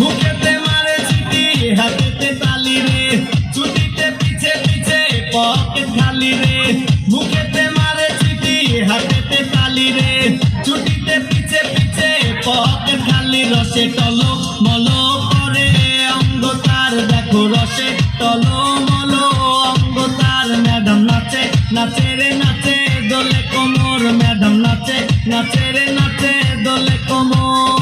মুখেতে মারে হাতেতে তালি রে। ছুটিতে পিছে পিছে পকেট খালি রে। মুখেতে মারে চিঠি তালি রে। ছুটিতে পিছে পিছে পকেট খালি রসে মলো করে। অঙ্গ তার মলো। অঙ্গ ম্যাডাম নাচে নাচে রে নাচে, দোলে কোমর ম্যাডাম নাচে নাচে রে নাচে, দোলে কোমর।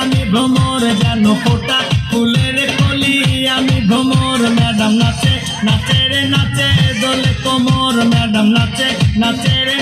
আমি ভ্রমর যেন ফোটা, ফুলের কলি আমি ভ্রমর। ম্যাডাম নাচে নাচে রে, নাচে দোলে কোমর। ম্যাডাম নাচে নাচে রে